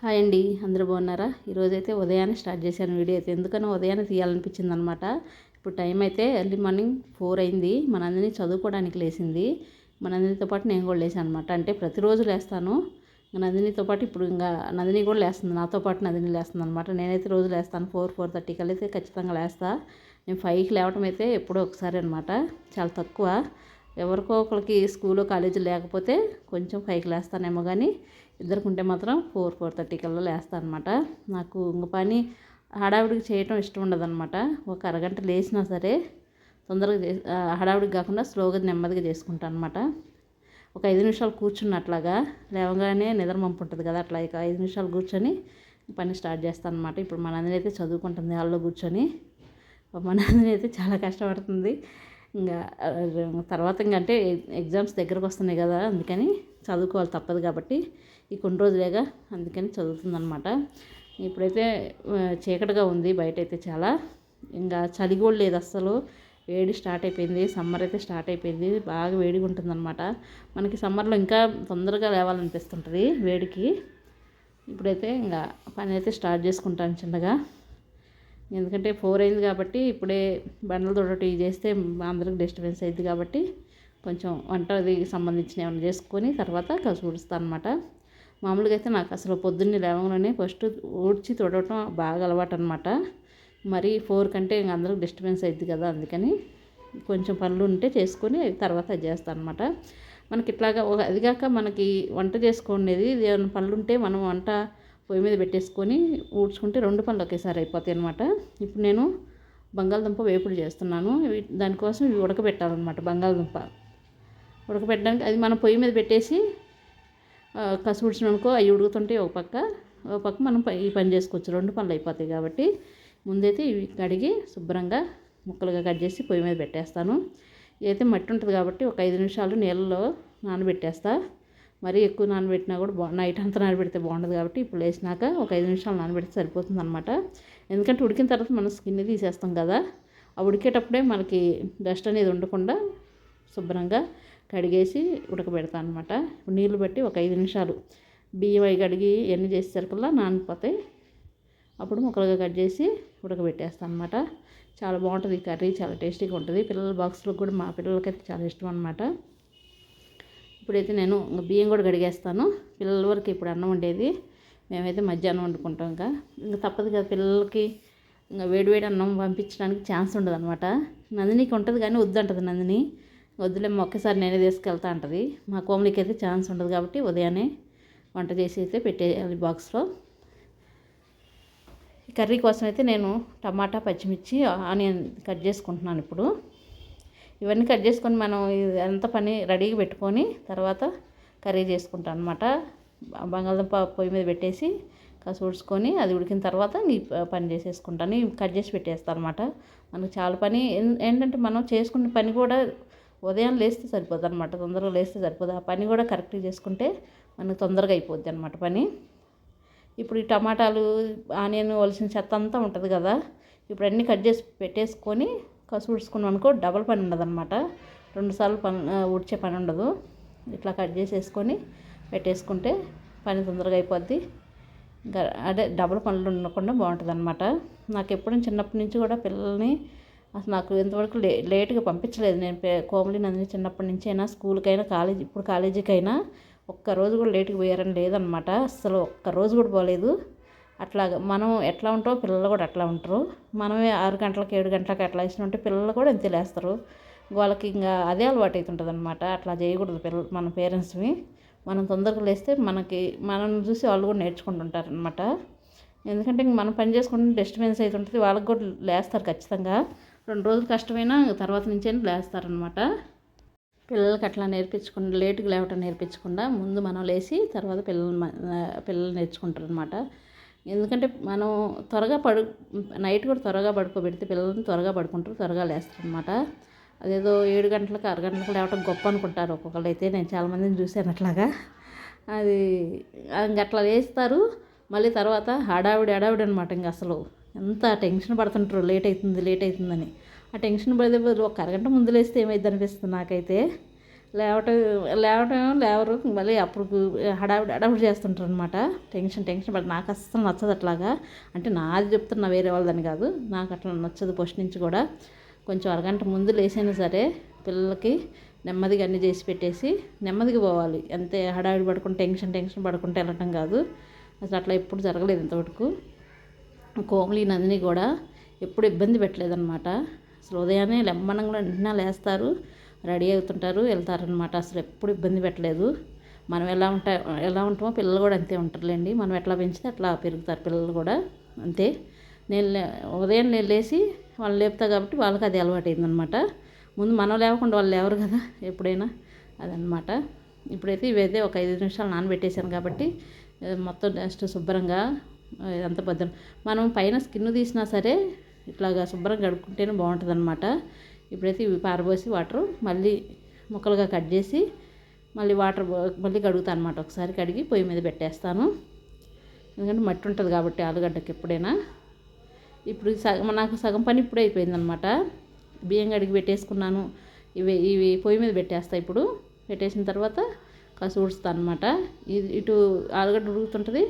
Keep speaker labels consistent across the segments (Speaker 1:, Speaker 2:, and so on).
Speaker 1: Hi అండి అందరూ బాగున్నారా? ఈరోజైతే ఉదయాన్నే స్టార్ట్ చేశాను వీడియో అయితే. ఎందుకనో ఉదయాన్నే తీయాలనిపించింది అనమాట ఇప్పుడు టైం అయితే ఎర్లీ మార్నింగ్ ఫోర్ అయింది. మనందరినీ చదువుకోవడానికి లేచింది. మన పాటు నేను కూడా లేచాను అనమాట అంటే ప్రతిరోజు లేస్తాను. నందినితో పాటు ఇప్పుడు ఇంకా నందిని కూడా లేస్తుంది. నాతో పాటు నందిని లేస్తుంది అనమాట నేనైతే రోజు లేస్తాను. ఫోర్ ఫోర్ థర్టీకి అయితే ఖచ్చితంగా లేస్తా. నేను ఫైవ్కి లేవటం అయితే ఎప్పుడో ఒకసారి అనమాట. చాలా తక్కువ. ఎవరికో ఒకరికి స్కూలు కాలేజీ లేకపోతే కొంచెం ఫైవ్కి లేస్తానేమో కానీ ఇద్దరుకుంటే మాత్రం ఫోర్ ఫోర్ థర్టీ కల్లా లేస్తాను అనమాట నాకు ఇంక పని హడావిడికి చేయటం ఇష్టం ఉండదన్నమాట ఒక అరగంట లేచినా సరే తొందరగా చే హడావిడికి కాకుండా స్లోగా నెమ్మదిగా చేసుకుంటాను అనమాట ఒక ఐదు నిమిషాలు కూర్చున్నట్లాగా లేవగానే నిద్ర మంపు ఉంటుంది కదా అట్లా ఇక ఐదు నిమిషాలు కూర్చొని పని స్టార్ట్ చేస్తాను అనమాట ఇప్పుడు మా నందిని అయితే చదువుకుంటుంది హాల్లో కూర్చొని. మా నందిని అయితే చాలా కష్టపడుతుంది. ఇంకా తర్వాత ఇంకంటే ఎగ్జామ్స్ దగ్గరకు వస్తున్నాయి కదా అందుకని చదువుకోవాలి తప్పదు కాబట్టి ఈ కొన్ని రోజులేగా అందుకని చదువుతుందనమాట ఇప్పుడైతే చీకటిగా ఉంది బయట అయితే చాలా. ఇంకా చలి కూడా లేదు అస్సలు. వేడి స్టార్ట్ అయిపోయింది సమ్మర్ అయితే స్టార్ట్ అయిపోయింది బాగా వేడిగా ఉంటుందన్నమాట మనకి సమ్మర్లో ఇంకా తొందరగా లేవాలనిపిస్తుంటుంది వేడికి. ఇప్పుడైతే ఇంకా పని అయితే స్టార్ట్ చేసుకుంటాను చిన్నగా. ఎందుకంటే ఫోర్ అయింది కాబట్టి ఇప్పుడే బండలు తోడటి చేస్తే అందరికి డిస్టర్బెన్స్ అయింది కాబట్టి కొంచెం వంటది సంబంధించిన ఏమైనా చేసుకొని తర్వాత కలిసి అనమాట మామూలుగా అయితే నాకు అసలు పొద్దున్నే లేవగానే ఫస్ట్ ఊడ్చి తుడవటం బాగా అలవాటు అనమాట మరి ఫోర్ కంటే ఇంక అందరికి డిస్టర్బెన్స్ అయింది కదా అందుకని కొంచెం పనులు ఉంటే చేసుకొని తర్వాత అది చేస్తాను అనమాట మనకి ఇట్లాగా అది కాక మనకి వంట చేసుకునేది ఏమైనా పనులు ఉంటే మనం వంట పొయ్యి మీద పెట్టేసుకొని ఊడ్చుకుంటే రెండు పనులు ఒకేసారి అయిపోతాయి అనమాట ఇప్పుడు నేను బంగాళదుంప వేపుడు చేస్తున్నాను. దానికోసం ఇవి ఉడకబెట్టాలన్నమాట బంగాళదుంప. ఉడకబెట్టడానికి అది మనం పొయ్యి మీద పెట్టేసి కసు ఉడిచిననుకో అవి ఉడుకుతుంటే ఒక పక్క. ఒక పక్క మనం ఈ పని చేసుకోవచ్చు. రెండు పనులు అయిపోతాయి కాబట్టి ముందైతే ఇవి కడిగి శుభ్రంగా ముక్కలుగా కట్ చేసి పొయ్యి మీద పెట్టేస్తాను. ఇదైతే మట్టి ఉంటుంది కాబట్టి ఒక ఐదు నిమిషాలు నీళ్ళలో నానబెట్టేస్తా. మరీ ఎక్కువ నానబెట్టినా కూడా బా నైట్ అంతా నానబెడితే బాగుండదు కాబట్టి ఇప్పుడు లేచినాక ఒక ఐదు నిమిషాలు నానబెడితే సరిపోతుంది అనమాట ఎందుకంటే ఉడికిన తర్వాత మనం స్కిన్ తీసేస్తాం కదా. ఆ ఉడికేటప్పుడే మనకి డస్ట్ అనేది ఉండకుండా శుభ్రంగా కడిగేసి ఉడకబెడతాను అనమాట నీళ్ళు బట్టి ఒక ఐదు నిమిషాలు బియ్యం అవి కడిగి ఎన్ని చేసేసరికల్లా నానిపోతాయి. అప్పుడు ముక్కలుగా కట్ చేసి ఉడకబెట్టేస్తాను అనమాట చాలా బాగుంటుంది కర్రీ చాలా టేస్టీగా ఉంటుంది. పిల్లల బాక్స్లో కూడా మా పిల్లలకైతే చాలా ఇష్టం అనమాట ఇప్పుడైతే నేను బియ్యం కూడా కడిగేస్తాను. పిల్లల వరకు ఇప్పుడు అన్నం ఉండేది మేమైతే మధ్యాహ్నం వండుకుంటాం ఇంకా. ఇంకా తప్పదు కదా పిల్లలకి ఇంకా వేడివేడి అన్నం పంపించడానికి ఛాన్స్ ఉండదు అనమాట నందినికి ఉంటుంది కానీ వద్దంటుంది నందిని. వద్దులేమో ఒకేసారి నేనే తీసుకెళ్తా అంటది. మా కోమలికి అయితే ఛాన్స్ ఉండదు కాబట్టి ఉదయాన్నే వంట చేసి అయితే పెట్టేయాలి బాక్స్లో. కర్రీ కోసం అయితే నేను టమాటా పచ్చిమిర్చి ఆనియన్ కట్ చేసుకుంటున్నాను ఇప్పుడు. ఇవన్నీ కట్ చేసుకొని మనం ఎంత పని రెడీగా పెట్టుకొని తర్వాత కర్రీ చేసుకుంటాను అనమాట బంగాళదుంప పొయ్యి మీద పెట్టేసి కాసి ఉడుచుకొని అది ఉడికిన తర్వాత ఈ పని చేసేసుకుంటాను. కట్ చేసి పెట్టేస్తాను అనమాట మనకు చాలా పని ఏంటంటే మనం చేసుకునే పని కూడా ఉదయం లేస్తే సరిపోద్ది అనమాట తొందరగా లేస్తే సరిపోదు. ఆ పని కూడా కరెక్ట్గా చేసుకుంటే మనకు తొందరగా అయిపోద్ది అనమాట పని. ఇప్పుడు ఈ టమాటాలు ఆనియన్ వలసిన చెత్త అంతా ఉంటుంది కదా ఇప్పుడు అన్నీ కట్ చేసి పెట్టేసుకొని కసు ఉడుచుకున్నాం అనుకో డబల్ పని ఉండదు అనమాట రెండుసార్లు పని ఉడిచే పని ఉండదు. ఇట్లా కట్ చేసేసుకొని పెట్టేసుకుంటే పని తొందరగా అయిపోద్ది. ఇంకా అదే డబల్ పనులు ఉండకుండా బాగుంటుంది అనమాట నాకు ఎప్పుడు చిన్నప్పటి నుంచి కూడా పిల్లల్ని అసలు నాకు ఇంతవరకు లే లేట్గా పంపించలేదు. నేను కోమలి నందిని చిన్నప్పటి నుంచి అయినా స్కూల్కైనా కాలేజీ ఇప్పుడు కాలేజీకైనా ఒక్కరోజు కూడా లేటుగా పోయారని లేదనమాట అసలు ఒక్కరోజు కూడా పోలేదు. అట్లాగా మనం ఎట్లా ఉంటామో పిల్లలు కూడా అట్లా ఉంటారు. మనమే ఆరు గంటలకు ఏడు గంటలకు అట్లా ఇచ్చిన ఉంటే పిల్లలు కూడా అంతే లేస్తారు. వాళ్ళకి ఇంకా అదే అలవాటు అవుతుంటుంది అనమాట అట్లా చేయకూడదు పిల్ల మన పేరెంట్స్ని మనం తొందరగా లేస్తే మనకి మనం చూసి వాళ్ళు కూడా నేర్చుకుంటుంటారు అనమాట ఎందుకంటే ఇంక మనం పని చేసుకుంటే డిస్టర్బెన్స్ అవుతుంటుంది వాళ్ళకి కూడా లేస్తారు ఖచ్చితంగా. రెండు రోజులు కష్టమైనా తర్వాత నుంచే లేస్తారనమాట పిల్లలకి అట్లా నేర్పించకుండా లేటుగా లేవటం నేర్పించకుండా ముందు మనం లేచి తర్వాత పిల్లలు పిల్లలు నేర్చుకుంటారు అనమాట ఎందుకంటే మనం త్వరగా పడు నైట్ కూడా త్వరగా పడుకోబెడితే పిల్లల్ని త్వరగా పడుకుంటారు త్వరగా లేస్తారు అనమాట అదేదో ఏడు గంటలకు ఆరు గంటలకు లేవటం గొప్ప అనుకుంటారు ఒక్కొక్కరు అయితే. నేను చాలామందిని చూశాను అట్లాగా. అది అట్లా లేస్తారు. మళ్ళీ తర్వాత హడావిడి హడావిడి అనమాట ఇంక అసలు. ఎంత టెన్షన్ పడుతుంటారు లేట్ అవుతుంది లేట్ అవుతుందని. ఆ టెన్షన్ పడితే ఒక అరగంట ముందు లేస్తే ఏమైంది అనిపిస్తుంది నాకైతే? లేవటం లేవటం లేవరు మళ్ళీ అప్పుడు హడావిడి హడావిడి చేస్తుంటారు అనమాట టెన్షన్ టెన్షన్ బట్ నాకు అస్సలు నచ్చదు అట్లాగా. అంటే నాది చెప్తున్నా వేరే వాళ్ళదని కాదు నాకు అట్లా నచ్చదు ఫస్ట్ నుంచి కూడా. కొంచెం అరగంట ముందు లేసైనా సరే పిల్లలకి నెమ్మదిగా అన్నీ చేసి పెట్టేసి నెమ్మదిగా పోవాలి. అంతే హడావిడి పడుకుంటే టెన్షన్ టెన్షన్ పడుకుంటే వెళ్ళటం కాదు. అసలు అట్లా ఎప్పుడు జరగలేదు ఇంతవరకు. కోమలి నందిని కూడా ఎప్పుడు ఇబ్బంది పెట్టలేదన్నమాట. అసలు ఉదయాన్నే లెమ్మనంగా వెంటనే లేస్తారు రెడీ అవుతుంటారు వెళ్తారనమాట అసలు ఎప్పుడు ఇబ్బంది పెట్టలేదు. మనం ఎలా ఉంటా ఎలా ఉంటామో పిల్లలు కూడా అంతే ఉంటారులేండి. మనం ఎట్లా పెంచితే అట్లా పెరుగుతారు పిల్లలు కూడా అంతే. నేను ఉదయం నేను లేచి వాళ్ళు లేపుతా కాబట్టి వాళ్ళకి అది అలవాటు అయిందనమాట ముందు మనం లేవకుండా వాళ్ళు లేవరు కదా ఎప్పుడైనా అదనమాట ఇప్పుడైతే ఇవైతే ఒక ఐదు నిమిషాలు నానబెట్టేశాను కాబట్టి మొత్తం జస్ట్ శుభ్రంగా ఇదంతా భద్రం. మనం పైన స్కిన్ తీసినా సరే ఇట్లాగా శుభ్రంగా కడుక్కుంటేనే బాగుంటుంది అనమాట ఇప్పుడైతే ఇవి పారబోసి వాటర్ మళ్ళీ ముక్కలుగా కట్ చేసి మళ్ళీ వాటర్ మళ్ళీ కడుగుతాను అనమాట ఒకసారి కడిగి పొయ్యి మీద పెట్టేస్తాను. ఎందుకంటే మట్టి ఉంటుంది కాబట్టి ఆలుగడ్డకి ఎప్పుడైనా. ఇప్పుడు సగం నాకు సగం పని ఇప్పుడే అయిపోయిందనమాట బియ్యం కడిగి పెట్టేసుకున్నాను. ఇవి ఇవి పొయ్యి మీద పెట్టేస్తా ఇప్పుడు. పెట్టేసిన తర్వాత కాసు ఉడుస్తాను అనమాట ఇటు ఆలుగడ్డ ఉడుకుతుంటుంది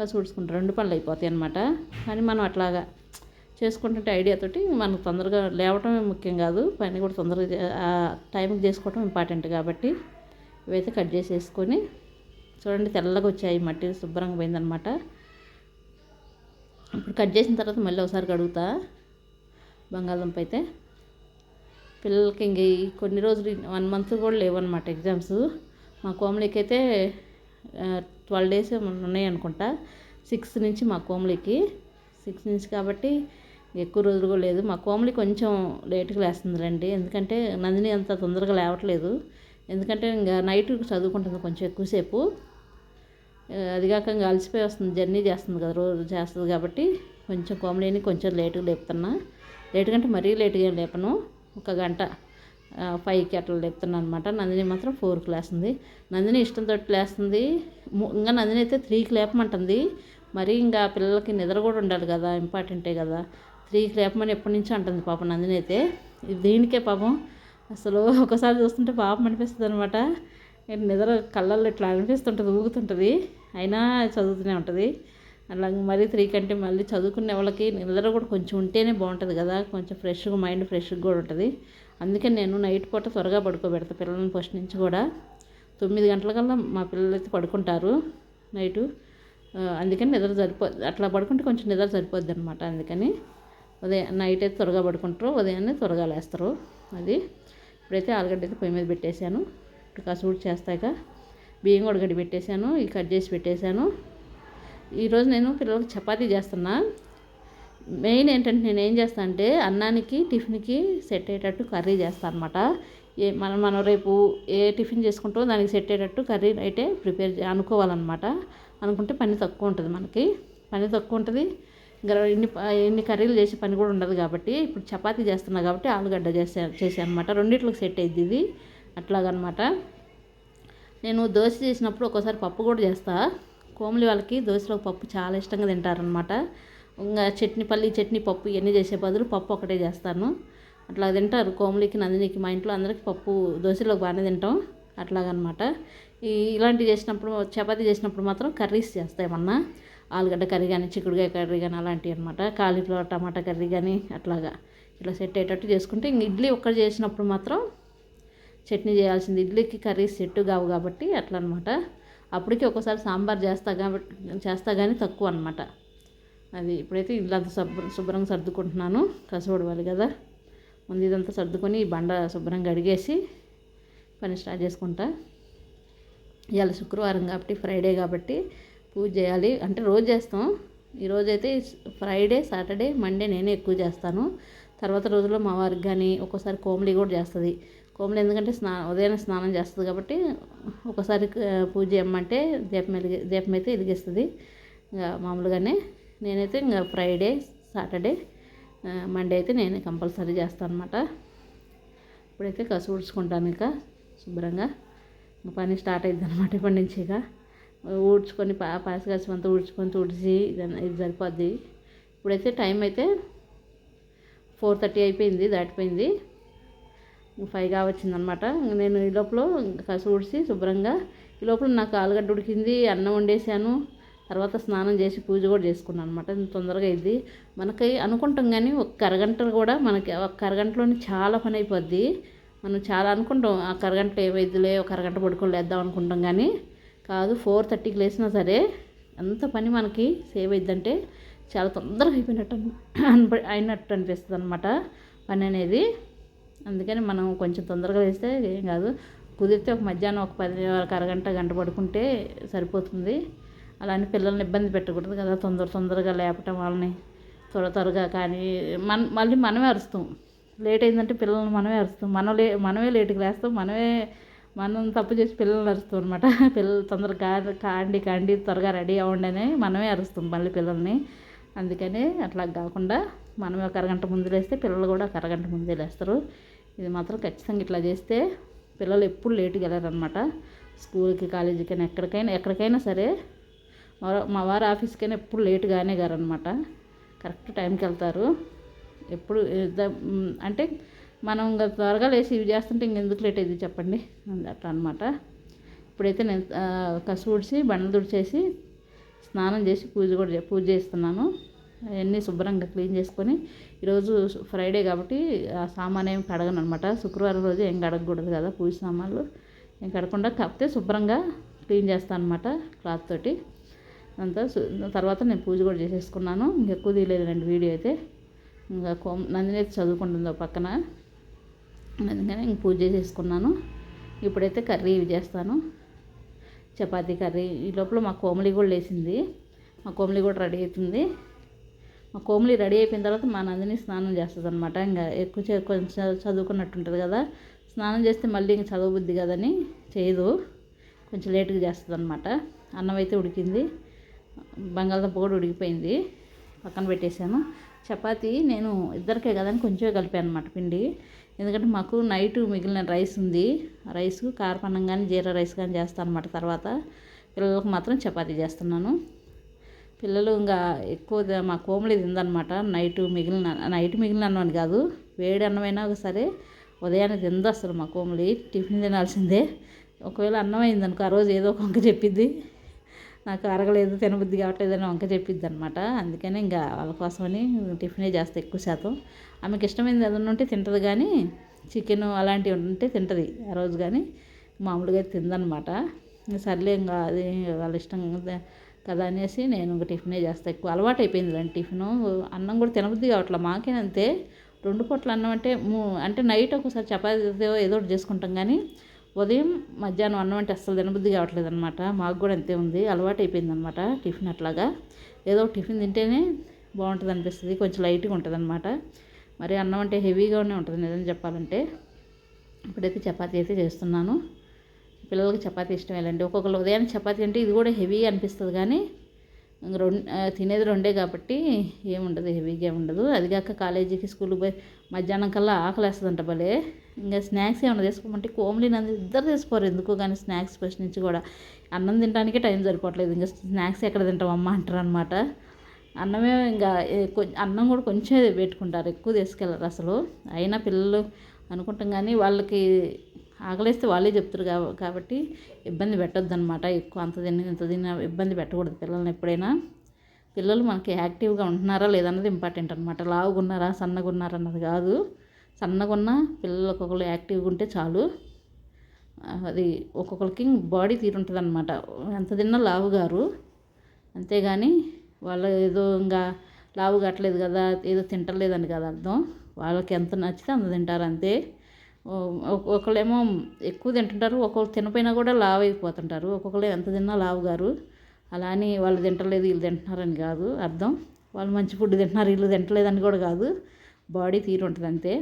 Speaker 1: కాసు ఊడ్చుకుంటాను రెండు పనులు అయిపోతాయి అనమాట కానీ మనం అట్లాగా చేసుకుంటుంటే ఐడియాతోటి మనకు తొందరగా లేవటమే ముఖ్యం కాదు. పని కూడా తొందరగా టైంకి చేసుకోవటం ఇంపార్టెంట్ కాబట్టి ఇవైతే కట్ చేసేసుకొని చూడండి తెల్లగా వచ్చాయి. మట్టి శుభ్రంగా పోయిందనమాట ఇప్పుడు కట్ చేసిన తర్వాత మళ్ళీ ఒకసారి కడుగుతా. బంగాళదుంప అయితే పిల్లలకి ఇంక కొన్ని రోజులు వన్ మంత్ కూడా లేవన్నమాట ఎగ్జామ్స్ మా కోమలికి అయితే ట్వెల్వ్ డేస్ ఉన్నాయి అనుకుంటా. సిక్స్ నుంచి మా కోమలికి. సిక్స్ నుంచి కాబట్టి ఎక్కువ రోజులు కూడా లేదు. మా కోమలి కొంచెం లేట్గా లేస్తుందిలేండి. ఎందుకంటే నందిని అంత తొందరగా లేవట్లేదు. ఎందుకంటే ఇంకా నైట్ చదువుకుంటుంది కొంచెం ఎక్కువసేపు. అది కాక ఇంకా అలసిపోయి వస్తుంది జర్నీ చేస్తుంది కదా రోజు చేస్తుంది కాబట్టి కొంచెం కోమలిని కొంచెం లేటుగా లేపుతున్నా. లేటు కంటే మరీ లేటుగా లేపను. ఒక గంట. ఫైవ్కి అట్లా లేపుతున్నాను అనమాట నందిని మాత్రం ఫోర్కి లేస్తుంది నందిని ఇష్టంతో లేస్తుంది ఇంకా నందిని అయితే త్రీకి లేపమంటుంది. మరి ఇంకా పిల్లలకి నిద్ర కూడా ఉండాలి కదా ఇంపార్టెంటే కదా. త్రీకి లేపమని ఎప్పటి నుంచో అంటుంది పాపం నందిని అయితే. దీనికే పాపం. అసలు ఒకసారి చూస్తుంటే పాపం అనిపిస్తుంది అనమాట నిద్ర కళ్ళల్లో ఇట్లా అనిపిస్తుంటుంది ఊగుతుంటుంది. అయినా చదువుతూనే ఉంటుంది. అలా మరీ త్రీ కంటే మళ్ళీ చదువుకునే వాళ్ళకి నిద్ర కూడా కొంచెం ఉంటేనే బాగుంటుంది కదా. కొంచెం ఫ్రెష్గా మైండ్ ఫ్రెష్గా కూడా ఉంటుంది. అందుకని నేను నైట్ పూట త్వరగా పడుకోబెడతా పిల్లల్ని ఫస్ట్ నుంచి కూడా. తొమ్మిది గంటలకల్లా మా పిల్లలు అయితే పడుకుంటారు నైటు. అందుకని నిద్ర సరిపో అట్లా పడుకుంటే కొంచెం నిద్ర సరిపోద్ది అనమాట అందుకని. ఉదయం నైట్ అయితే త్వరగా పడుకుంటారు ఉదయాన్నే త్వరగా లేస్తారు అది. ఇప్పుడైతే ఆలుగడ్డ అయితే పొయ్యి మీద పెట్టేశాను ఇప్పుడు కసూడు చేస్తాక. బియ్యం కూడా గడి పెట్టేశాను ఇవి కట్ చేసి పెట్టేశాను. ఈరోజు నేను పిల్లలకి చపాతీ చేస్తున్నా. మెయిన్ ఏంటంటే నేను ఏం చేస్తాను అంటే అన్నానికి టిఫిన్కి సెట్ అయ్యేటట్టు కర్రీ చేస్తాను అనమాట ఏ మనం మనం రేపు ఏ టిఫిన్ చేసుకుంటామో దానికి సెట్ అయ్యేటట్టు కర్రీ అయితే ప్రిపేర్ అనుకోవాలన్నమాట. అనుకుంటే పని తక్కువ ఉంటుంది మనకి. పని తక్కువ ఉంటుంది. ఇంకా ఇన్ని ఇన్ని కర్రీలు చేసే పని కూడా ఉండదు కాబట్టి ఇప్పుడు చపాతీ చేస్తున్నా కాబట్టి ఆలుగడ్డ చేసే చేసాను అనమాట రెండిట్లకు సెట్ అయింది ఇది. అట్లాగనమాట నేను దోశ చేసినప్పుడు ఒక్కోసారి పప్పు కూడా చేస్తా. కోమలి వాళ్ళకి దోశలో పప్పు చాలా ఇష్టంగా తింటారనమాట ఇంకా చట్నీ పల్లి చట్నీ పప్పు ఇవన్నీ చేసే బదులు పప్పు ఒకటే చేస్తాను. అట్లా తింటారు. కోమలికి నందినికి మా ఇంట్లో అందరికి పప్పు దోశలో బాగానే తింటాం. అట్లాగనమాట. ఈ ఇలాంటివి చేసినప్పుడు చపాతీ చేసినప్పుడు మాత్రం కర్రీస్ చేస్తాయి ఏమన్నా. ఆలుగడ్డ కర్రీ కానీ చిక్కుడుకాయ కర్రీ కానీ అలాంటివి అనమాట కాలీఫ్లవర్ టమాటా కర్రీ కానీ అట్లాగా. ఇట్లా సెట్ అయ్యేటట్టు చేసుకుంటే ఇంక ఇడ్లీ ఒక్కటి చేసినప్పుడు మాత్రం చట్నీ చేయాల్సింది. ఇడ్లీకి కర్రీస్ సెట్ కావు కాబట్టి అట్లా అనమాట అప్పటికి ఒక్కోసారి సాంబార్ చేస్తా కాబట్టి చేస్తా కానీ తక్కువ అనమాట అది ఇప్పుడైతే ఇల్లంతా శుభ్ర శుభ్రంగా సర్దుకుంటున్నాను. కసపడవాలి కదా. ముందు ఇదంతా సర్దుకొని ఈ బండ శుభ్రంగా అడిగేసి పని స్టార్ట్ చేసుకుంటా. ఇవాళ శుక్రవారం కాబట్టి ఫ్రైడే కాబట్టి పూజ చేయాలి. అంటే రోజు చేస్తాం. ఈరోజైతే ఫ్రైడే సాటర్డే మండే నేనే ఎక్కువ చేస్తాను. తర్వాత రోజుల్లో మా వారికి కానీ ఒక్కోసారి కోమలి కూడా చేస్తుంది. కోమలి ఎందుకంటే స్నా ఉదయం స్నానం చేస్తుంది కాబట్టి ఒకసారి పూజ చేయమంటే దీపం వెలిగి దీపం అయితే వెలిగిస్తుంది. ఇంకా మామూలుగానే నేనైతే ఇంకా ఫ్రైడే సాటర్డే మండే అయితే నేను కంపల్సరీ చేస్తాను అనమాట ఇప్పుడైతే కసు ఊడ్చుకుంటాను ఇక శుభ్రంగా. పని స్టార్ట్ అయింది అనమాట ఇప్పటి నుంచి ఇక. ఊడ్చుకొని పా పాసి అంతా ఊడ్చుకొని తుడిచి ఇది సరిపోద్ది. ఇప్పుడైతే టైం అయితే ఫోర్ థర్టీ అయిపోయింది దాటిపోయింది. ఫైవ్గా వచ్చిందనమాట నేను ఈ లోపల కసు ఊడ్చి శుభ్రంగా ఈ లోపల నాకు ఆలుగడ్డ ఉడికింది అన్నం వండేసాను. తర్వాత స్నానం చేసి పూజ కూడా చేసుకున్నాను అనమాట తొందరగా ఇది మనకి అనుకుంటాం కానీ ఒక అరగంట కూడా మనకి ఒక అరగంటలోనే చాలా పని అయిపోద్ది. మనం చాలా అనుకుంటాం ఆ కరగంట ఏమైద్దిలే ఒక అరగంట పడుకొని లేద్దాం అనుకుంటాం కానీ కాదు ఫోర్ థర్టీకి లేచినా సరే అంత పని మనకి సేవ్ అయిద్దంటే చాలా తొందరగా అయిపోయినట్టు అయినట్టు అనిపిస్తుంది అనమాట పని అనేది. అందుకని మనం కొంచెం తొందరగా వేస్తే ఏం కాదు. కుదిరితే ఒక మధ్యాహ్నం ఒక పది ఒక అరగంట గంట పడుకుంటే సరిపోతుంది. అలానే పిల్లల్ని ఇబ్బంది పెట్టకూడదు కదా తొందర తొందరగా లేపటం వాళ్ళని త్వర త్వరగా కానీ మన మళ్ళీ మనమే అరుస్తాం. లేట్ అయిందంటే పిల్లల్ని మనమే అరుస్తాం. మనం లే మనమే లేటుగా లేస్తాం. మనమే మనం తప్పు చేసి పిల్లల్ని అరుస్తాం అనమాట పిల్లలు తొందరగా కాండి కాండి త్వరగా రెడీ అవ్వండి అని మనమే అరుస్తాం మళ్ళీ పిల్లల్ని. అందుకని అట్లా కాకుండా మనమే ఒక అరగంట ముందు లేస్తే పిల్లలు కూడా ఒక అరగంట ముందే లేస్తారు. ఇది మాత్రం ఖచ్చితంగా ఇట్లా చేస్తే పిల్లలు ఎప్పుడు లేట్గా వెళ్ళారనమాట స్కూల్కి కాలేజీకి ఎక్కడికైనా ఎక్కడికైనా సరే మా వారు ఆఫీస్కైనా ఎప్పుడు లేట్గానే గారనమాట కరెక్ట్ టైంకి వెళ్తారు. ఎప్పుడు అంటే మనం ఇంకా త్వరగా లేచి ఇవి చేస్తుంటే ఇంకెందుకు లేట్ అయింది చెప్పండి? అట్లా అనమాట ఇప్పుడైతే నేను కసు బండలు తుడిచేసి స్నానం చేసి పూజ కూడా పూజ చేస్తున్నాను. అవన్నీ శుభ్రంగా క్లీన్ చేసుకొని ఈరోజు ఫ్రైడే కాబట్టి ఆ సామాన్ ఏం కడగను అనమాట శుక్రవారం రోజు ఏం కడగకూడదు కదా పూజ సామాన్లు. ఏం కడగకుండా కాకపోతే శుభ్రంగా క్లీన్ చేస్తాను అనమాట క్లాత్ తోటి. అంతా తర్వాత నేను పూజ కూడా చేసేసుకున్నాను. ఇంకెక్కువ తీయలేదు రెండు వీడియో అయితే. ఇంకా కోమ్ నందిని అయితే చదువుకుంటుందో పక్కన. అందుకని ఇంక పూజ చేసేసుకున్నాను. ఇప్పుడైతే కర్రీ ఇవి చేస్తాను. చపాతీ కర్రీ. ఈ లోపల మా కోమలి కూడా లేచింది. మా కోమలి కూడా రెడీ అవుతుంది. మా కోమలి రెడీ అయిపోయిన తర్వాత మా నందిని స్నానం చేస్తుంది అనమాట ఇంకా ఎక్కువ కొంచెం చదువుకున్నట్టు ఉంటుంది కదా. స్నానం చేస్తే మళ్ళీ ఇంక చదవబుద్ది కదని చేయదు. కొంచెం లేట్గా చేస్తుంది అనమాట అన్నం అయితే ఉడికింది. బంగాళదుంప కూడా ఉడికిపోయింది. పక్కన పెట్టేశాను. చపాతీ నేను ఇద్దరికే కదని కొంచెమే కలిపాను అనమాట పిండి. ఎందుకంటే మాకు నైట్ మిగిలిన రైస్ ఉంది. రైస్ కారపన్నం కానీ జీరా రైస్ కానీ చేస్తాను అనమాట తర్వాత. పిల్లలకు మాత్రం చపాతీ చేస్తున్నాను. పిల్లలు ఇంకా ఎక్కువ మా కోమలి తిందనమాట నైట్ మిగిలిన నైట్ మిగిలిన అన్నం అని కాదు. వేడి అన్నమైనా సరే ఉదయాన్నే తిందు అసలు మా కోమలి. టిఫిన్ తినాల్సిందే. ఒకవేళ అన్నం అయిందనుకో ఆ రోజు ఏదో ఒక చెప్పింది. చెప్పిద్ది నాకు అరగలేదు తినబుద్ధి కావట్లేదు అని వంక చెప్పిద్ది అనమాట అందుకనే ఇంకా వాళ్ళ కోసమని టిఫినే చేస్తే ఎక్కువ శాతం. ఆమెకి ఇష్టమైనది ఏదైనా ఉంటే తింటుంది కానీ చికెన్ అలాంటివి ఉంటే తింటుంది. ఆ రోజు కానీ మామూలుగా తిందనమాట సర్లే ఇంకా అది వాళ్ళ ఇష్టం కదా అనేసి నేను ఇంకా టిఫినే చేస్తాను ఎక్కువ. అలవాటు అయిపోయింది దాని టిఫిను. అన్నం కూడా తినబుద్ధి కావట్లేదు మాకేనంతే రెండు పూట్ల అన్నం అంటే అంటే నైట్ ఒకసారి చపాతీ ఏదో ఒకటి చేసుకుంటాం కానీ ఉదయం మధ్యాహ్నం అన్నం అంటే అస్సలు తినబుద్ధి కావట్లేదు అనమాట మాకు కూడా అంతే ఉంది. అలవాటు అయిపోయింది అనమాట టిఫిన్ అట్లాగా. ఏదో టిఫిన్ తింటేనే బాగుంటుంది అనిపిస్తుంది కొంచెం లైట్గా ఉంటుంది అనమాట మరి అన్నం అంటే హెవీగానే ఉంటుంది నిజం చెప్పాలంటే. ఇప్పుడైతే చపాతీ అయితే చేస్తున్నాను. పిల్లలకి చపాతీ ఇష్టం వెళ్ళండి ఒక్కొక్కరు ఉదయాన్నే చపాతీ అంటే ఇది కూడా హెవీ అనిపిస్తుంది కానీ రెండు తినేది రెండే కాబట్టి ఏముండదు హెవీగా ఉండదు. అది కాక కాలేజీకి స్కూల్కి పోయి మధ్యాహ్నం కల్లా ఆకలేస్తుందంట భలే. ఇంకా స్నాక్స్ ఏమైనా తీసుకోమంటే కోమ్లీ నంది ఇద్దరు తీసుకోరు. ఎందుకో కానీ స్నాక్స్ ఫస్ట్ నుంచి కూడా అన్నం తినడానికే టైం సరిపోవట్లేదు. ఇంకా స్నాక్స్ ఎక్కడ తింటామమ్మ అంటారు అనమాట అన్నమే ఇంకా అన్నం కూడా కొంచెం పెట్టుకుంటారు. ఎక్కువ తీసుకెళ్ళరు అసలు. అయినా పిల్లలు అనుకుంటాం కానీ వాళ్ళకి ఆకలిస్తే వాళ్ళే చెప్తారు కాబట్టి ఇబ్బంది పెట్టొద్దు అనమాట ఎక్కువ అంత తిన్న ఇంత తిన్న ఇబ్బంది పెట్టకూడదు పిల్లల్ని ఎప్పుడైనా. పిల్లలు మనకి యాక్టివ్గా ఉంటున్నారా లేదన్నది ఇంపార్టెంట్ అనమాట లావుగా ఉన్నారా సన్నగా ఉన్నారా అన్నది కాదు. సన్నగా ఉన్న పిల్లలు ఒక్కొక్కరు యాక్టివ్గా ఉంటే చాలు. అది ఒక్కొక్కరికి బాడీ తీరుంటుంది అనమాట ఎంత తిన్నా లావు గారు. అంతేగాని వాళ్ళు ఏదో ఇంకా లావు కట్టలేదు కదా ఏదో తింటలేదని కదా అర్థం. వాళ్ళకి ఎంత నచ్చితే అంత తింటారు అంతే. ఒకళ్ళేమో ఎక్కువ తింటుంటారు ఒక్కొక్కరు తినపోయినా కూడా లావు అయిపోతుంటారు. ఒక్కొక్కరు ఎంత తిన్నా లావు గారు. అలా అని వాళ్ళు తింటలేదు వీళ్ళు తింటున్నారని కాదు అర్థం. వాళ్ళు మంచి ఫుడ్ తింటున్నారు వీళ్ళు తింటలేదని కూడా కాదు. బాడీ తీరు ఉంటుంది అంతే.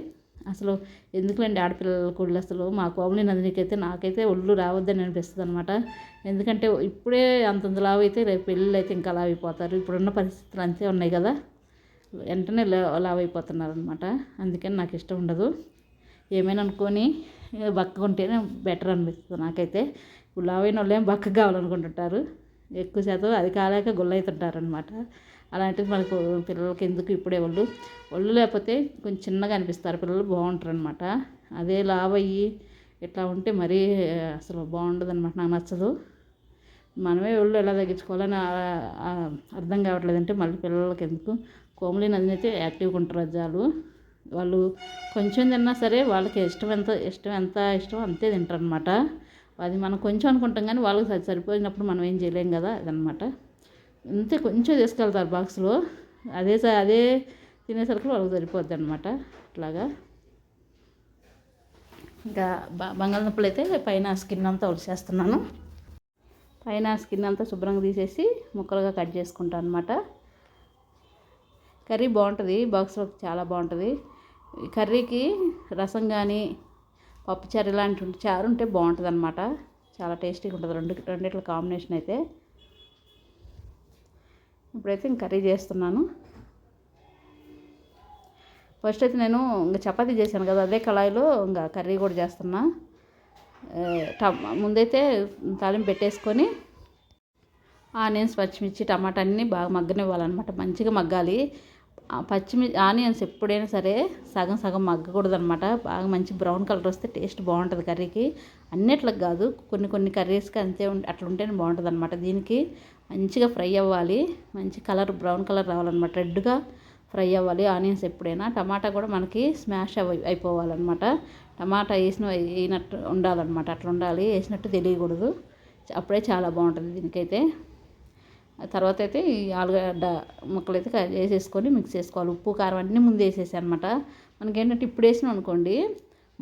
Speaker 1: అసలు ఎందుకులేండి ఆడపిల్లల కూడా అసలు? మా కోమలి నందినికి నాకైతే ఒళ్ళు రావద్దని అనిపిస్తుంది అనమాట ఎందుకంటే ఇప్పుడే అంతంత లావు అయితే రేపు పెళ్ళిళ్ళు అయితే ఇంకా లావు అయిపోతారు. ఇప్పుడున్న పరిస్థితులు అంతే ఉన్నాయి కదా. వెంటనే లావు అయిపోతున్నారు అనమాట అందుకని నాకు ఇష్టం ఉండదు. ఏమైనా అనుకొని బక్కగా ఉంటేనే బెటర్ అనిపిస్తుంది నాకైతే. ఇప్పుడు లావైన వాళ్ళు ఏం బక్క కావాలనుకుంటుంటారు. ఎక్కువ శాతం అది కాలేక గుల్లవుతుంటారు అనమాట అలాంటిది మనకు పిల్లలకి ఎందుకు ఇప్పుడే వాళ్ళు ఒళ్ళు లేకపోతే కొంచెం చిన్నగా అనిపిస్తారు. పిల్లలు బాగుంటారు అనమాట అదే లావ్ అయ్యి ఇట్లా ఉంటే మరీ అసలు బాగుండదు అనమాట నాకు నచ్చదు. మనమే ఒళ్ళు ఎలా తగ్గించుకోవాలని అర్థం కావట్లేదంటే మళ్ళీ పిల్లలకి ఎందుకు? కోమలి నదిని అయితే యాక్టివ్గా ఉంటారు చాలు వాళ్ళు కొంచెం తిన్నా సరే వాళ్ళకి ఇష్టం ఎంత ఇష్టం ఎంత ఇష్టం అంతే తింటారు అనమాట అది మనం కొంచెం అనుకుంటాం కానీ వాళ్ళకి సరి సరిపోయినప్పుడు మనం ఏం చేయలేం కదా అదనమాట అంతే కొంచెం తీసుకెళ్తారు బాక్స్లో. అదే అదే తినేసరికి వాళ్ళకి సరిపోద్ది అనమాట ఇట్లాగా ఇంకా బంగాళదుంపలు అయితే పైన స్కిన్ అంతా ఒలిసేస్తున్నాను పైన స్కిన్ అంతా శుభ్రంగా తీసేసి ముక్కలుగా కట్ చేసుకుంటాను అనమాట కర్రీ బాగుంటుంది బాక్స్లో చాలా బాగుంటుంది. కర్రీకి రసం కానీ పప్పుచారు ఇలాంటి చారు ఉంటే బాగుంటుంది అనమాట చాలా టేస్టీగా ఉంటుంది. రెండు రెండిట్ల కాంబినేషన్ అయితే. ఇప్పుడైతే ఇంక కర్రీ చేస్తున్నాను. ఫస్ట్ అయితే నేను ఇంకా చపాతీ చేశాను కదా అదే కళాయిలో ఇంకా కర్రీ కూడా చేస్తున్నా. ముందైతే తాలింపు పెట్టేసుకొని ఆనియన్స్ పచ్చిమిర్చి టమాటా అన్నీ బాగా మగ్గనివ్వాలన్నమాట. మంచిగా మగ్గాలి. పచ్చిమిర్చి ఆనియన్స్ ఎప్పుడైనా సరే సగం సగం మగ్గకూడదు అనమాట బాగా మంచి బ్రౌన్ కలర్ వస్తే టేస్ట్ బాగుంటుంది కర్రీకి. అన్నిట్లకు కాదు కొన్ని కొన్ని కర్రీస్కి అంతే అట్లా ఉంటేనే బాగుంటుంది అనమాట దీనికి మంచిగా ఫ్రై అవ్వాలి. మంచి కలర్ బ్రౌన్ కలర్ రావాలన్నమాట రెడ్గా ఫ్రై అవ్వాలి. ఆనియన్స్ ఎప్పుడైనా. టమాటా కూడా మనకి స్మాష్ అయి అయిపోవాలన్నమాట టమాటా వేసిన వేయినట్టు ఉండాలన్నమాట అట్లా ఉండాలి. వేసినట్టు తెలియకూడదు. అప్పుడే చాలా బాగుంటుంది దీనికైతే. తర్వాత అయితే ఈ ఆలుగడ్డ ముక్కలు అయితే వేసేసుకొని మిక్స్ చేసుకోవాలి. ఉప్పు కారం అన్నీ ముందు వేసేసి అనమాట మనకేంటంటే ఇప్పుడు వేసినాం అనుకోండి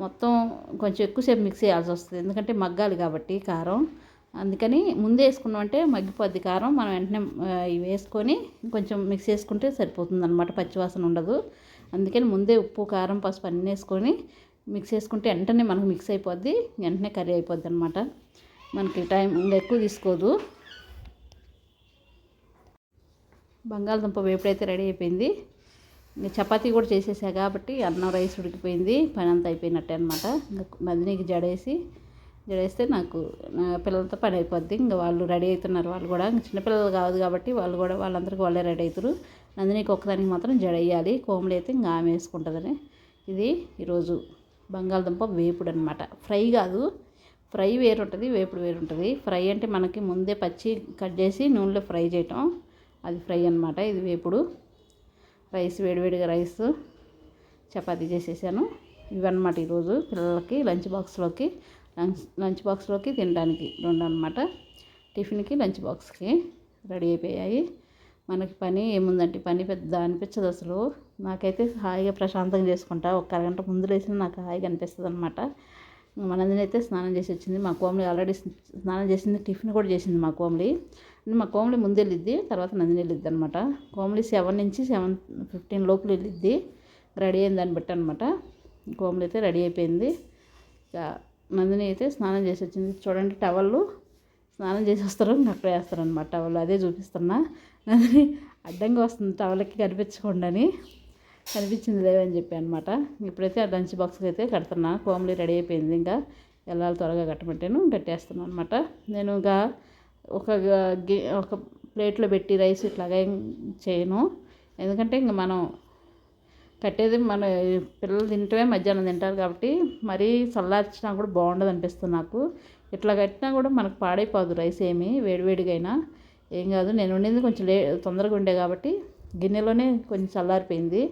Speaker 1: మొత్తం కొంచెం ఎక్కువసేపు మిక్స్ చేయాల్సి వస్తుంది. ఎందుకంటే మగ్గాలి కాబట్టి కారం. అందుకని ముందే వేసుకున్నామంటే మగ్గిపోద్ది కారం. మనం వెంటనే ఇవి వేసుకొని కొంచెం మిక్స్ చేసుకుంటే సరిపోతుంది అనమాట పచ్చివాసన ఉండదు. అందుకని ముందే ఉప్పు కారం పసుపు అన్నీ వేసుకొని మిక్స్ చేసుకుంటే వెంటనే మనకు మిక్స్ అయిపోద్ది. వెంటనే కర్రీ అయిపోద్ది అనమాట. మనకి టైం ఇంకా ఎక్కువ తీసుకోదు. బంగాళదుంప వేపుడైతే రెడీ అయిపోయింది. ఇంకా చపాతీ కూడా చేసేసా కాబట్టి అన్నం రైస్ ఉడికిపోయింది. పని అంతా అయిపోయినట్టే అనమాట ఇంకా మదినీకి జడేసి జడేస్తే నాకు నా పిల్లలతో పని అయిపోద్ది. ఇంకా వాళ్ళు రెడీ అవుతున్నారు వాళ్ళు కూడా. చిన్నపిల్లలు కాదు కాబట్టి వాళ్ళు కూడా వాళ్ళందరికీ వాళ్ళే రెడీ అవుతారు. నందినికి ఒక్కదానికి మాత్రం జడ వేయాలి. కోమలు అయితే ఇంకా ఆమె వేసుకుంటుందని. ఇది ఈరోజు బంగాళదుంప వేపుడు అనమాట ఫ్రై కాదు. ఫ్రై వేరు ఉంటుంది వేపుడు వేరు ఉంటుంది ఫ్రై అంటే మనకి ముందే పచ్చి కట్ చేసి నూనెలో ఫ్రై చేయటం. అది ఫ్రై అనమాట ఇది వేపుడు రైస్ వేడివేడిగా రైస్ చపాతీ చేసేసాను. ఇవన్నమాట ఈరోజు పిల్లలకి లంచ్ బాక్స్లోకి. లంచ్ లంచ్ బాక్స్లోకి తినడానికి రెండు అనమాట టిఫిన్కి లంచ్ బాక్స్కి రెడీ అయిపోయాయి. మనకి పని ఏముందంటే పని పెద్ద అనిపించదు అసలు. నాకైతే హాయిగా ప్రశాంతంగా చేసుకుంటా. ఒక అరగంట ముందు లేచిన నాకు హాయిగా అనిపిస్తుంది అనమాట మనందరినైతే స్నానం చేసి వచ్చింది. మా కోమలి ఆల్రెడీ స్నానం చేసింది టిఫిన్ కూడా చేసింది మా కోమలి. మా కోమలి ముందు వెళ్ళిద్ది తర్వాత నందిని వెళ్ళిద్ది అనమాట కోమలి సెవెన్ నుంచి సెవెన్ ఫిఫ్టీన్ లోపల వెళ్ళిద్ది రెడీ అయింది దాన్ని బట్టి అనమాట కోమలి అయితే రెడీ అయిపోయింది. నందిని అయితే స్నానం చేసి వచ్చింది. చూడండి టవల్లు స్నానం చేసి వస్తారు అక్కడ వేస్తారనమాట టవల్ అదే చూపిస్తున్నా. నందిని అడ్డంగా వస్తుంది టవల్కి కనిపించకుండాని. కనిపించింది లేవని చెప్పి అనమాట ఇప్పుడైతే ఆ లంచ్ బాక్స్కి అయితే కడుతున్నా. కోమలి రెడీ అయిపోయింది. ఇంకా వెళ్ళాలి త్వరగా కట్టమంటేను కట్టేస్తున్నాను అనమాట నేను ఇంకా ఒక ఒక ప్లేట్లో పెట్టి రైస్ ఇట్లాగా చేయను. ఎందుకంటే ఇంక మనం కట్టేది మన పిల్లలు తింటమే మధ్యాహ్నం తింటారు కాబట్టి మరీ చల్లార్చినా కూడా బాగుండదు అనిపిస్తుంది నాకు. ఇట్లా కట్టినా కూడా మనకు పాడైపోదు రైస్ ఏమి వేడివేడిగా అయినా ఏం కాదు నేను వండింది కొంచెం లే తొందరగా ఉండే కాబట్టి గిన్నెలోనే కొంచెం చల్లారిపోయింది.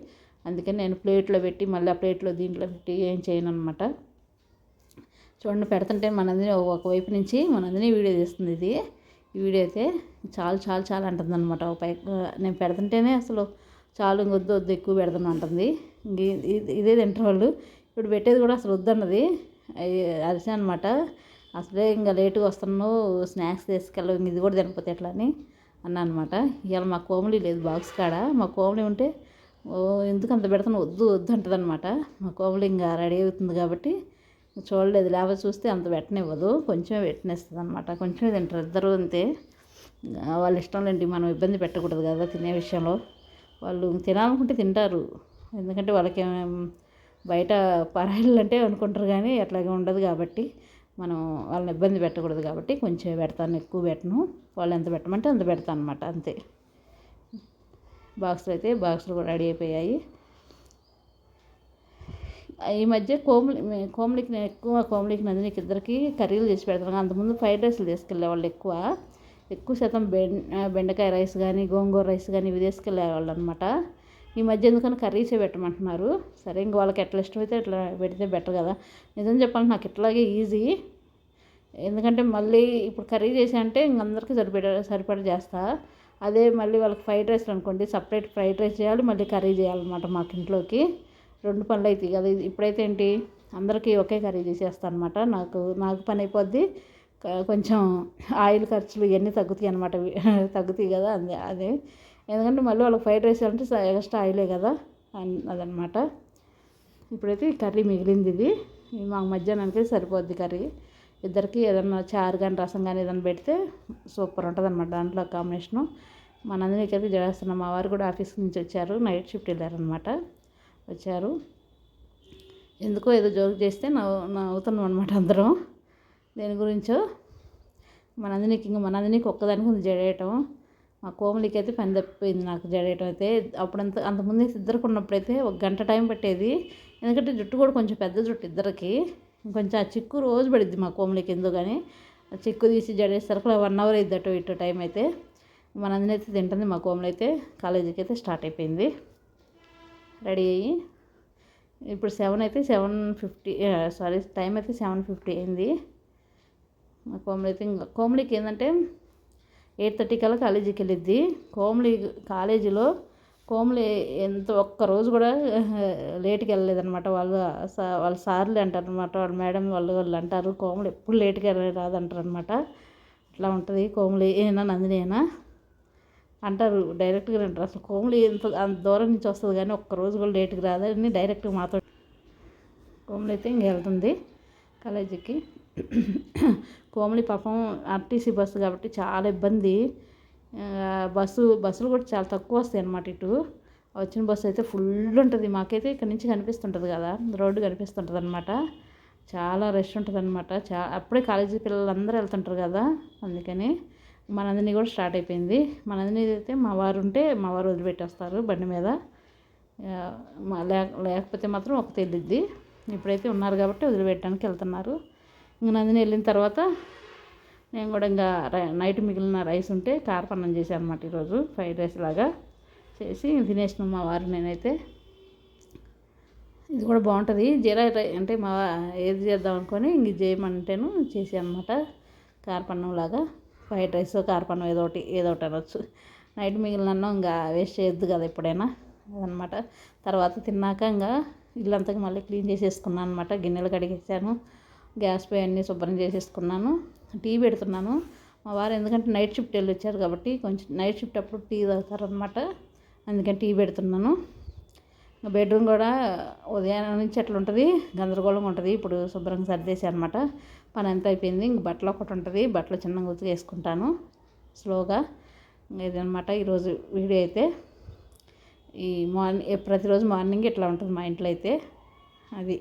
Speaker 1: అందుకని నేను ప్లేట్లో పెట్టి మళ్ళీ ఆ ప్లేట్లో దీంట్లో పెట్టి ఏం చేయను అనమాట చూడండి పెడుతుంటే మనందిని ఒకవైపు నుంచి మనందిని వీడియో తీస్తుంది ఇది. వీడియో అయితే చాలా చాలా చాలా అంటుంది అనమాట పై నేను పెడుతుంటేనే అసలు చాలు వద్దు వద్దు ఎక్కువ పెడతాను అంటుంది. ఇదే తింటారు వాళ్ళు. ఇప్పుడు పెట్టేది కూడా అసలు వద్దన్నది. అరిసా అనమాట అసలే ఇంకా లేటుగా వస్తున్నావు స్నాక్స్ తీసుకెళ్ళవు ఇది కూడా తినకపోతే ఎట్లా అని అన్నా అనమాట ఇవాళ మా కోమలి లేదు బాక్స్ కాడ. మా కోమలి ఉంటే ఓ ఎందుకు అంత పెడతాను వద్దు వద్దు అంటుంది అనమాట మా కోమలి ఇంకా రెడీ అవుతుంది కాబట్టి చూడలేదు లేకపోతే చూస్తే అంత పెట్టనివ్వదు. కొంచెం పెట్టినేస్తుంది అనమాట కొంచెం తింటారు. ఇద్దరు అంతే. వాళ్ళ ఇష్టం లేండి మనం ఇబ్బంది పెట్టకూడదు కదా తినే విషయంలో. వాళ్ళు తినాలనుకుంటే తింటారు. ఎందుకంటే వాళ్ళకి బయట పరాయిలు అంటే అనుకుంటారు కానీ అట్లాగే ఉండదు కాబట్టి మనం వాళ్ళని ఇబ్బంది పెట్టకూడదు కాబట్టి కొంచెం పెడతాను. ఎక్కువ పెట్టను. వాళ్ళు ఎంత పెట్టమంటే అంత పెడతాను అనమాట అంతే. బాక్సులు అయితే బాక్సులు కూడా రెడీ అయిపోయాయి. ఈ మధ్య కోమలి కోమలికి నేను ఎక్కువ కోమలికి నందినికి ఇద్దరికి కర్రీలు చేసి పెడతాను. అంతకుముందు ఫ్రైడ్ రైస్లు తీసుకెళ్ళే వాళ్ళు ఎక్కువ. ఎక్కువ శాతం బెం బెండకాయ రైస్ కానీ గోంగూర రైస్ కానీ ఇవి తీసుకెళ్ళేవాళ్ళు అనమాట ఈ మధ్య ఎందుకని కర్రీసే పెట్టమంటున్నారు సరే ఇంక వాళ్ళకి ఎట్లా ఇష్టమైతే ఎట్లా పెడితే బెటర్ కదా. నిజం చెప్పాలి నాకు ఇట్లాగే ఈజీ. ఎందుకంటే మళ్ళీ ఇప్పుడు కర్రీ చేసి అంటే ఇంకందరికీ సరిపడ సరిపడ చేస్తా. అదే మళ్ళీ వాళ్ళకి ఫ్రైడ్ రైస్ అనుకోండి సపరేట్ ఫ్రైడ్ రైస్ చేయాలి మళ్ళీ కర్రీ చేయాలన్నమాట మాకు ఇంట్లోకి. రెండు పనులు అవుతాయి కదా. ఇప్పుడైతే ఏంటి అందరికీ ఒకే కర్రీ చేసేస్తాను అనమాట నాకు నాకు పని అయిపోద్ది. కొంచెం ఆయిల్ ఖర్చులు ఇవన్నీ తగ్గుతాయి అనమాట. తగ్గుతాయి కదా అది అదే. ఎందుకంటే మళ్ళీ వాళ్ళకి ఫ్రైడ్ రైస్ అంటే ఎక్స్ట్రా ఆయిలే కదా అదనమాట. ఇప్పుడైతే కర్రీ మిగిలింది ఇది. మాకు మధ్యాహ్నానికి సరిపోద్ది కర్రీ. ఇద్దరికి ఏదన్నా చారు కానీ రసం కానీ ఏదైనా పెడితే సూపర్ ఉంటుంది అనమాట దాంట్లో కాంబినేషను. మనందరికీ అయితే చేస్తున్నాం. మా వారు కూడా ఆఫీస్ నుంచి వచ్చారు. నైట్ షిఫ్ట్ వెళ్ళారనమాట వచ్చారు. ఎందుకో ఏదో జోక్ చేస్తే నవ్వు నవ్వుతున్నాం అనమాట అందరం. దేని గురించో? మన నందినికి ఇంకా మన నందినికి ఒక్కదానికి ఉంది జడేయటం. మా కోమలికి అయితే పని తప్పిపోయింది నాకు జడేయటం అయితే. అప్పుడంత అంతకుముందు ఇద్దరికి ఉన్నప్పుడైతే ఒక గంట టైం పట్టేది. ఎందుకంటే జుట్టు కూడా కొంచెం పెద్ద జుట్టు ఇద్దరికి. కొంచెం ఆ చిక్కు రోజు పడిద్ది మా కోమలికి ఎందుకు కానీ ఆ చిక్కు తీసి జడేసరికి వన్ అవర్ అయింది అటు ఇటు టైం అయితే. మన అయితే తింటుంది మా కోమలు అయితే కాలేజీకి అయితే స్టార్ట్ అయిపోయింది. రెడీ అయ్యి ఇప్పుడు సెవెన్ అయితే సెవెన్ ఫిఫ్టీ సారీ టైం అయితే సెవెన్ ఫిఫ్టీ అయింది. మా కోమలి అయితే ఇంకా కోమలికి ఏంటంటే ఎయిట్ థర్టీ కల్లా కాలేజీకి వెళ్ళిద్ది. కోమలి కాలేజీలో కోమలి ఎంత ఒక్క రోజు కూడా లేట్కి వెళ్ళలేదన్నమాట. వాళ్ళు వాళ్ళ సార్లు అంటారు అనమాట వాళ్ళ మేడం వాళ్ళు వాళ్ళు అంటారు కోమలి ఎప్పుడు లేట్గా రాదంటారు అనమాట అట్లా ఉంటుంది కోమలి ఏనా నందిని అయినా అంటారు డైరెక్ట్గా అంటారు అసలు కోమలి ఎంత అంత దూరం నుంచి వస్తుంది కానీ ఒక్క రోజు కూడా లేట్కి రాదని డైరెక్ట్గా మాతో కోమలి అయితే ఇంక వెళ్తుంది కాలేజీకి. కోమలి పాపం ఆర్టీసీ బస్సు కాబట్టి చాలా ఇబ్బంది. బస్సు బస్సులు కూడా చాలా తక్కువ వస్తాయి అన్నమాట ఇటు. వచ్చిన బస్సు అయితే ఫుల్ ఉంటుంది. మాకైతే ఇక్కడ నుంచి కనిపిస్తుంటుంది కదా రోడ్డు కనిపిస్తుంటుంది అనమాట చాలా రష్ ఉంటుంది అనమాట చా అప్పుడే కాలేజీ పిల్లలందరూ వెళ్తుంటారు కదా అందుకని మా కూడా స్టార్ట్ అయిపోయింది. మా అయితే మా వారు ఉంటే మా వారు వదిలిపెట్టేస్తారు బండి మీద. లేకపోతే మాత్రం ఒక తెలియద్ది ఇప్పుడైతే ఉన్నారు కాబట్టి వదిలిపెట్టడానికి వెళ్తున్నారు. ఇంక నందిని వెళ్ళిన తర్వాత నేను కూడా ఇంకా నైట్ మిగిలిన రైస్ ఉంటే కారపన్నం చేశాను అనమాట ఈరోజు ఫ్రైడ్ రైస్ లాగా చేసి తినేసిన మా వారు నేనైతే. ఇది కూడా బాగుంటుంది. జీరా అంటే మా ఏది చేద్దాం అనుకొని ఇంక చేయమంటేను చేసాను అనమాట కారపన్నం లాగా. ఫ్రైడ్ రైస్ కారపన్నం ఏదో ఒకటి ఏదో ఒకటి అనొచ్చు. నైట్ మిగిలిన ఇంకా వేస్ట్ చేయొద్దు కదా ఎప్పుడైనా. అదనమాట. తర్వాత తిన్నాక ఇంకా ఇల్లంతా మళ్ళీ క్లీన్ చేసేసుకున్నాను అనమాట గిన్నెలు కడిగేసాను. గ్యాస్ పై అన్నీ శుభ్రం చేసేసుకున్నాను. టీ పెడుతున్నాను. మా వారు ఎందుకంటే నైట్ షిఫ్ట్ వెళ్ళి వచ్చారు కాబట్టి కొంచెం నైట్ షిఫ్ట్ అప్పుడు టీ తాగుతారనమాట అందుకని టీ పెడుతున్నాను. బెడ్రూమ్ కూడా ఉదయం నుంచి ఎట్లా ఉంటుంది. గందరగోళంగా ఉంటుంది. ఇప్పుడు శుభ్రంగా సర్దేసి అనమాట పని అంతా అయిపోయింది. ఇంక బట్టలు ఒకటి ఉంటుంది. బట్టలు చిన్నగా ఉతికేసుకుంటాను స్లోగా ఇదనమాట ఈరోజు వీడియో అయితే ఈ మార్నింగ్ ప్రతిరోజు మార్నింగ్ ఇట్లా ఉంటుంది మా ఇంట్లో అయితే. అది